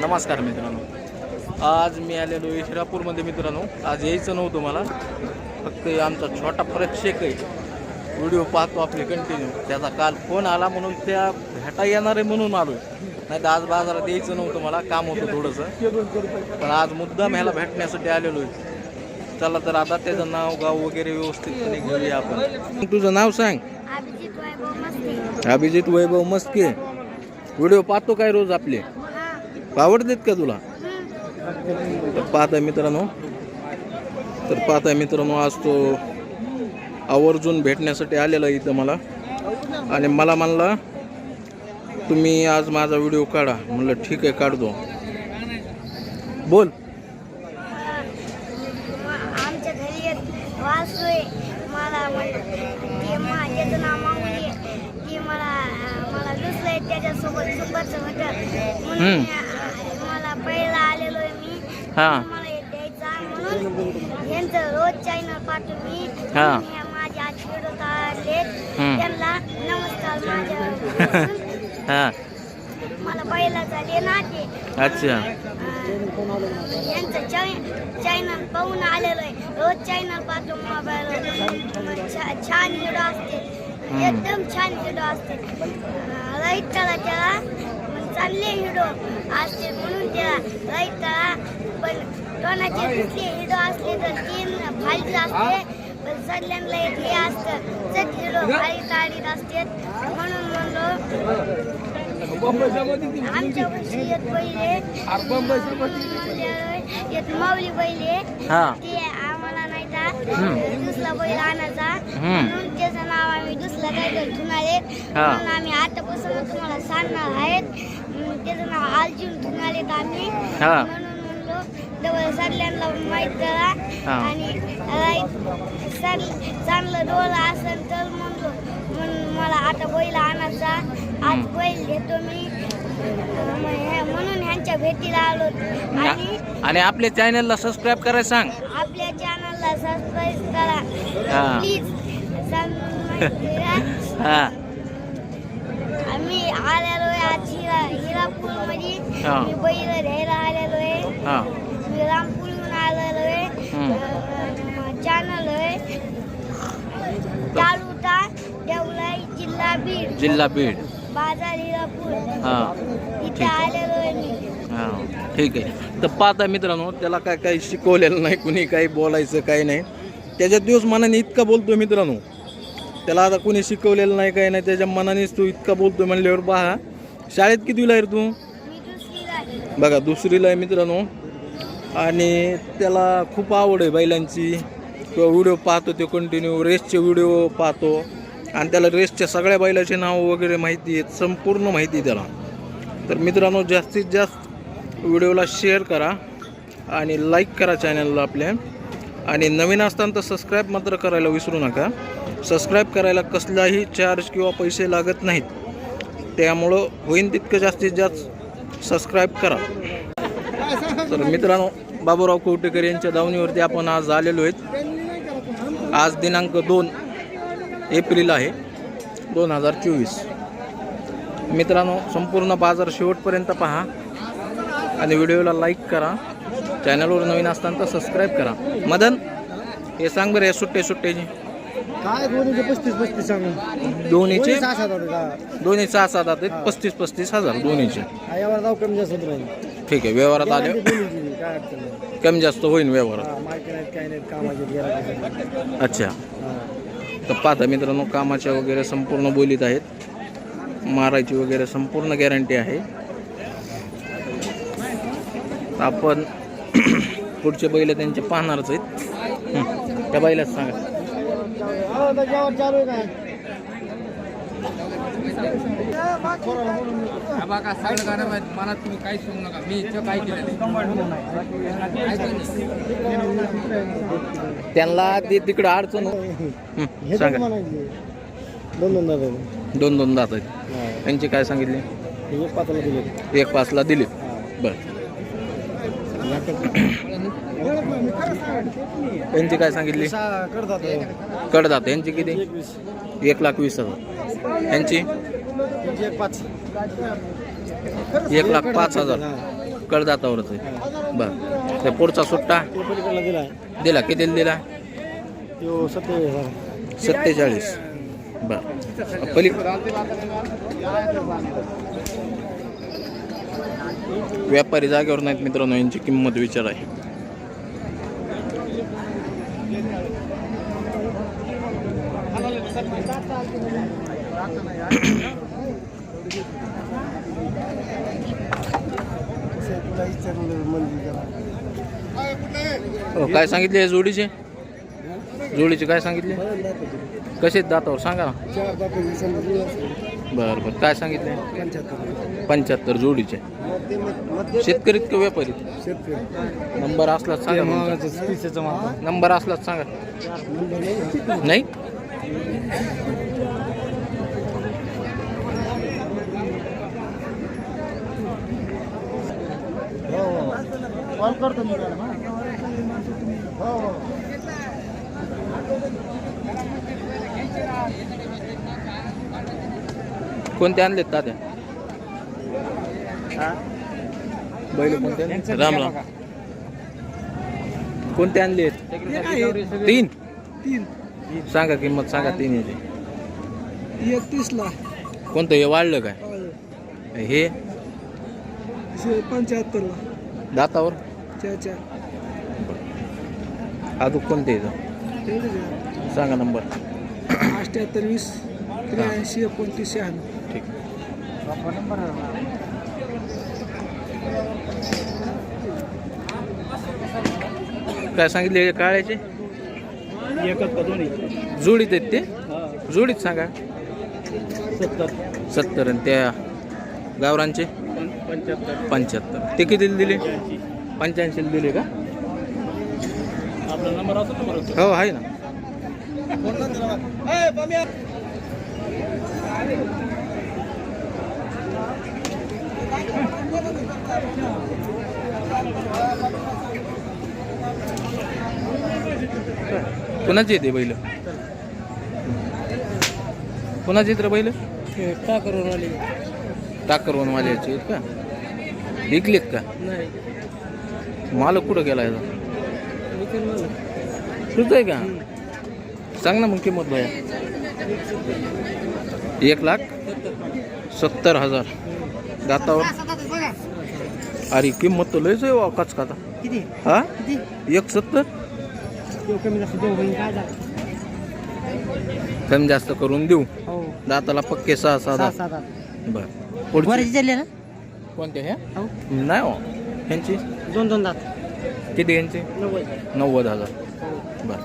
नमस्कार मित्रांनो. आज मी आलेलो आहे हिरापूरमध्ये मित्रांनो. आज यायचं नव्हतं मला फक्त आमचा छोटा प्रेक्षक आहे. व्हिडिओ पाहतो आपले कंटिन्यू त्याचा काल फोन आला म्हणून त्या भेटा येणार आहे म्हणून आलो नाही तर आज बाजारात यायचं नव्हतं मला. काम होतं थोडंसं. पण आज मुद्दाम ह्याला भेटण्यासाठी आलेलो आहे. चला तर आता त्याचं नाव गाव वगैरे व्यवस्थितपणे घेऊया आपण. तुझं नाव सांग. अभिजित वैभव मस्के. व्हिडिओ पाहतो काय रोज आपले? आवडतेत का तुला. तर पाहताय मित्रांनो. तर पाहताय मित्रांनो आज तो आवर्जून भेटण्यासाठी आलेला इथं मला. आणि मला म्हणला तुम्ही आज माझा व्हिडिओ काढा. म्हणलं ठीक आहे काढतो. बोल. मला हा. मला हे द्यायचा म्हणून यांचं रोज चॅनल पाहतो मी हा. म्हणून हे माझे आज व्हिडिओ काढले हम्म. त्यांना नमस्कार माझ्या हां मला पहिला झाले ना ते अच्छा यांचं चॅनल पाहून आलेलो आहे रोज चॅनल पाहतो मोबाईलवर छा- छान व्हिडिओ असते एकदम छान व्हिडिओ असते राईट करा त्याला चांगले व्हिडिओ असते म्हणून त्याला राईट करा पण कोणाचे दुसरे असले तर तीन फालतू असते. पण सगळ्यांना एक हे असतं. फाळी काढीत असते म्हणून म्हणलो आमच्या वर्षी येत पहिले येत माऊली पहिले. हां. ते आम्हाला नाही का दुसरा बैल आणायचा. म्हणून त्याचं नाव आम्ही दुसरं काय तर ठेवणारे हा. म्हणून आम्ही आतापासून तुम्हाला सांगणार आहेत. त्याचं नाव अर्जुन ठेवणारे आम्ही. म्हणून सगळ्यांना माहीत करा. हा. आणि सग- चांगलं डोळा असेल तर म्हणलो. म्हणून मला आता बैल आणायचा. आज बैल घेतो मी. हे- म्हणून ह्यांच्या भेटीला आलो. आणि आणि आपल्या चॅनलला सबस्क्राईब करायला सांग. आपल्या चॅनलला सबस्क्राईब करा. हा. प्लीज हां. आम्ही आलेलो आहे आज हिरा हिरापूरमध्ये हा. मी बैल घ्यायला आलेलो आहे. हां. मी रामपूरहून आलेलो आहे हम्म. चॅनल आहे. तालुका देवलाई जिल्हा बीड. जिल्हा बीड. बाजार हिरापूर हां. इथे आलेलो आहे मी. हां. ठीक आहे. तर पाहता मित्रांनो त्याला काय काही शिकवलेलं नाही कुणी काही बोलायचं काही नाही. त्याच्या दिवस मनाने इतका बोलतो मित्रांनो. त्याला आता कुणी शिकवलेलं नाही काही नाही. त्याच्या मनानेच तू इतका बोलतो म्हणल्यावर पहा. शाळेत कितीला आहे रे तू. बघा दुसरीला आहे मित्रांनो. आणि त्याला खूप आवड आहे बैलांची. किंवा व्हिडिओ पाहतो ते कंटिन्यू रेसचे व्हिडिओ पाहतो. आणि त्याला रेसच्या सगळ्या बैलाचे नाव वगैरे माहिती आहेत संपूर्ण माहिती त्याला. तर मित्रांनो जास्तीत जास्त व्हिडिओला शेअर करा आणि लाईक करा चॅनलला आपल्या. आणि नवीन असताना तर सबस्क्राईब मात्र करायला विसरू नका. सबस्क्राईब करायला कसलाही चार्ज किंवा पैसे लागत नाहीत. त्यामुळं होईन तितकं जास्तीत जास्त सबस्क्राईब करा. तर मित्रांनो बाबूराव कवटेकर यांच्या दावणीवरती आपण आज आलेलो आहेत. आज दिनांक दोन एप्रिल आहे दोन हजार चोवीस. मित्रांनो संपूर्ण बाजार शेवटपर्यंत पहा आणि व्हिडिओला लाईक करा. चॅनलवर नवीन असताना तर सबस्क्राईब करा. मदन हे सांग बरं या सुट्टे सुट्टेची. काय दोन्हीचे पस्तीस पस्तीस सांगून? दोन्हीचे? सहा सात दोन्ही सहा सात पस्तीस पस्तीस हजार दोन्हीचे. यावर जाऊ कमी जास्त राहील. ठीक आहे व्यवहारात आले. दोन्हीची बी, काय अडचण नाही. कमी जास्त होईल व्यवहारात. हा माहिती नाहीत काय नाहीत कामाचे गिरायचे अच्छा. तर पाहता मित्रांनो कामाच्या वगैरे संपूर्ण बोलीत आहेत. मारायची वगैरे संपूर्ण गॅरंटी आहे. तर आपण पुढचे बैल त्यांचे पाहणारच आहेत. हं, त्या बैलाच सांगा. त्याच्यावर चालू आहे काय बघा सगळं गाणं माहीत मला तुम्ही काही सांगू नका. मी इथं काय केलं त्यांना ते तिकडं अडचण हो- सांगा. दोन दोन दादा दोन दोन दात आहेत. त्यांची काय सांगितले? हे एक पात्राला दिले. एक पाचला दिले. बरं. त्यांची काय सांगितली? कडदात यांची किती? एक लाख वीस हजार. यांची? एक लाख पाच हजार. कडदातावरच आहे. बर. ते पुढचा सुट्टा? दिला. कितीला दिला? सत्तेचाळीस. बर. पली व्यापारी जागेवर नाहीत मित्रांनो यांची किंमत विचार आहे. हो, काय सांगितले जोडीचे जोडीचे काय सांगितले बरं. कसे दातावर सांगा ना असेल. बरं बरं काय सांगितले पंच्याहत्तर जोडीचे शेतकरी का व्यापारी नंबर असलाच सांगा. नंबर असलाच सांगा नाही. नाही हो, हो. कॉल करतो मी हा. हो, हो. कोणते आणलेत तात्या? बैल कोणते आणले? राम राम. कोणते आणले तीन. तीन. सांगा किंमत सांगा तीन याची. एकतीसला कोणतं हे वाढलं काय? हे? पंच्याहत्तरला दातावर? चार अजून कोणते येतं सांगा नंबर अठ्याहत्तर वीस त्र्याऐंशी एकोणतीस शहाण्णव ठीक काय सांगितले काळ्याचे जोडीत आहेत ते जोडीत सांगा सत्तर सत्तर आणि त्या गावरांचे पंच्याहत्तर पंच्याहत्तर ते किती दिले पंच्याऐंशी दिले का? आपला नंबर असतो नंबर हो आहे ना. कोणाची येते बैल? कोणाची येत रे बैल? का करून आली टाकरवन आहेत का? विकलेत का? नाही. मालक कुठं गेला याचा? तुझं आहे का? सांग ना मग किंमत भया. एक लाख सत्तर हजार. दातावर. अरे किंमत तर लयच आहे वा कच किती? हा? एक सत्तर? कमी जास्त करून देऊ. हो. दाताला पक्के सहा सहा दात. बर. कोणत्या ह्या हो. नाही हो. ह्यांची? दोन दोन दात. किती नव्वद. नव्वद हज़ार. बर.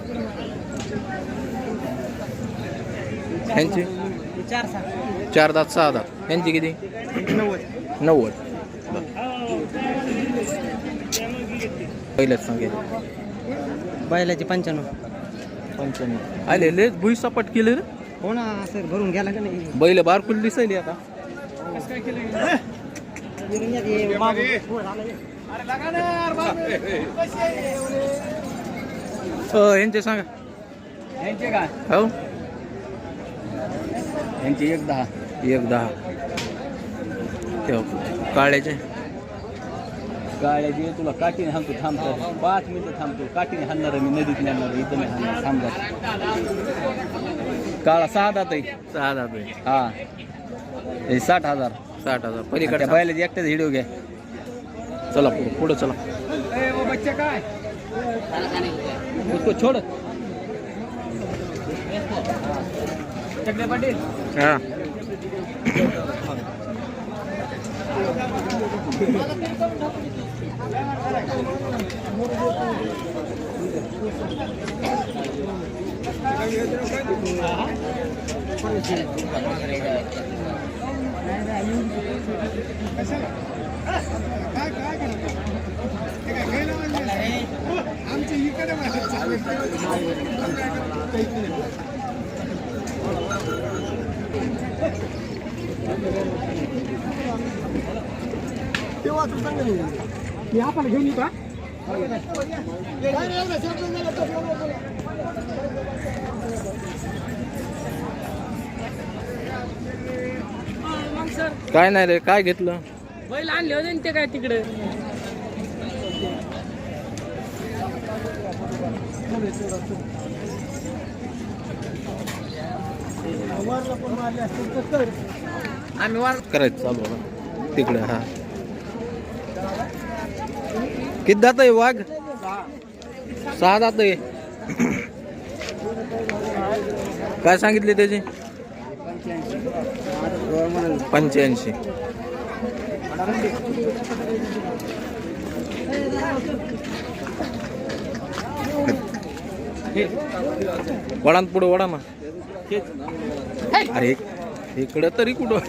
चार सहा. चार दात सहा दात. किती? नव्वद. नव्वद. पहिल्याच बैलाचे पंच्याण्णव. पंच्याण्णव. आले लय भुई सपाट केले रे. हो ना सर भरून गेला का नाही? बैल बारकुल दिसायली आता. ह्यांचे सांगा. यांचे काय? हो. यांचे एक दहा. एक दहा. ठेव. काळ्याचे. गाड्याचे तुला काठीने हाणतो थांबतो पाच मिनिटं थांबतो काठीने हाणणार मी नदीत नेणार इथं नाही हाणणार. थांबणार काळा सहा दात आहे. सहा दात आहे. हा. हे साठ हजार. साठ हजार. पलीकडे बैलाचे एकट्याच व्हिडिओ घ्या. चला पुढं पुढं चला. बच्चा काय उसको छोड़. पाटील हा मी आपण घेऊन येऊ का काय नाही रे काय घेतलं? बैल आणले होते ते काय तिकडे? आम्ही वार करायचं चालू तिकडे हा. किती जात आहे वाघ? सहा जात आहे. काय सांगितले त्याचे? पंच्याऐंशी. वडान पुढं वडा ना. अरे इकडं तरी कुठं?